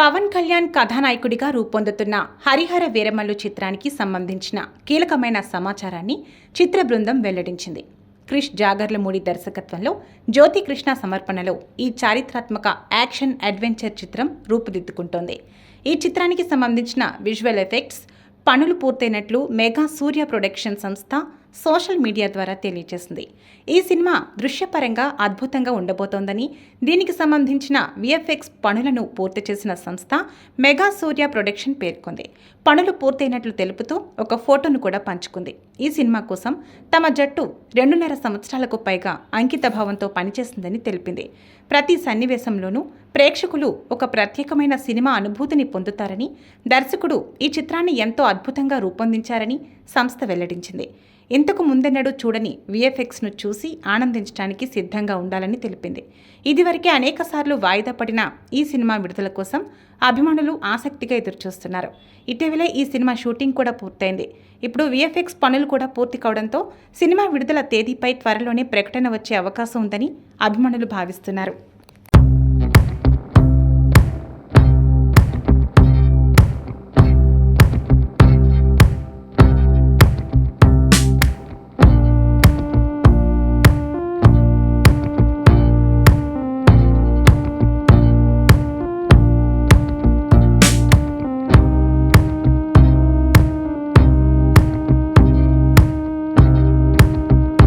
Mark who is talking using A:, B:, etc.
A: పవన్ కళ్యాణ్ కథానాయకుడిగా రూపొందుతున్న హరిహర వీరమల్లు చిత్రానికి సంబంధించిన కీలకమైన సమాచారాన్ని చిత్ర బృందం వెల్లడించింది. క్రిష్ జాగర్లమూడి దర్శకత్వంలో జ్యోతి కృష్ణ సమర్పణలో ఈ చారిత్రాత్మక యాక్షన్ అడ్వెంచర్ చిత్రం రూపుదిద్దుకుంటోంది. ఈ చిత్రానికి సంబంధించిన విజువల్ ఎఫెక్ట్స్ పనులు పూర్తయినట్లు మెగా సూర్య ప్రొడక్షన్ సంస్థ సోషల్ మీడియా ద్వారా తెలియజేసింది ఈ సినిమా దృశ్యపరంగా అద్భుతంగా ఉండబోతోందని దీనికి సంబంధించిన విఎఫ్ఎక్స్ పనులను పూర్తి చేసిన సంస్థ మెగా సూర్య ప్రొడక్షన్ పేర్కొంది. పనులు పూర్తయినట్లు తెలుపుతూ ఒక ఫోటోను కూడా పంచుకుంది. ఈ సినిమా కోసం తమ జట్టు రెండున్నర సంవత్సరాలకు పైగా అంకిత భావంతో పనిచేసిందని తెలిపింది. ప్రతి సన్నివేశంలోనూ ప్రేక్షకులు ఒక ప్రత్యేకమైన సినిమా అనుభూతిని పొందుతారని దర్శకుడు ఈ చిత్రాన్ని ఎంతో అద్భుతంగా రూపొందించారని సంస్థ వెల్లడించింది. ఇంతకు ముందెన్నడూ చూడని విఎఫ్ఎక్స్ను చూసి ఆనందించడానికి సిద్ధంగా ఉండాలని తెలిపింది. ఇదివరకే అనేకసార్లు వాయిదా పడిన ఈ సినిమా విడుదల కోసం అభిమానులు ఆసక్తిగా ఎదురుచూస్తున్నారు. ఇటీవలే ఈ సినిమా షూటింగ్ కూడా పూర్తయింది. ఇప్పుడు విఎఫ్ఎక్స్ పనులు కూడా పూర్తి కావడంతో సినిమా విడుదల తేదీపై త్వరలోనే ప్రకటన వచ్చే అవకాశం ఉందని అభిమానులు భావిస్తున్నారు.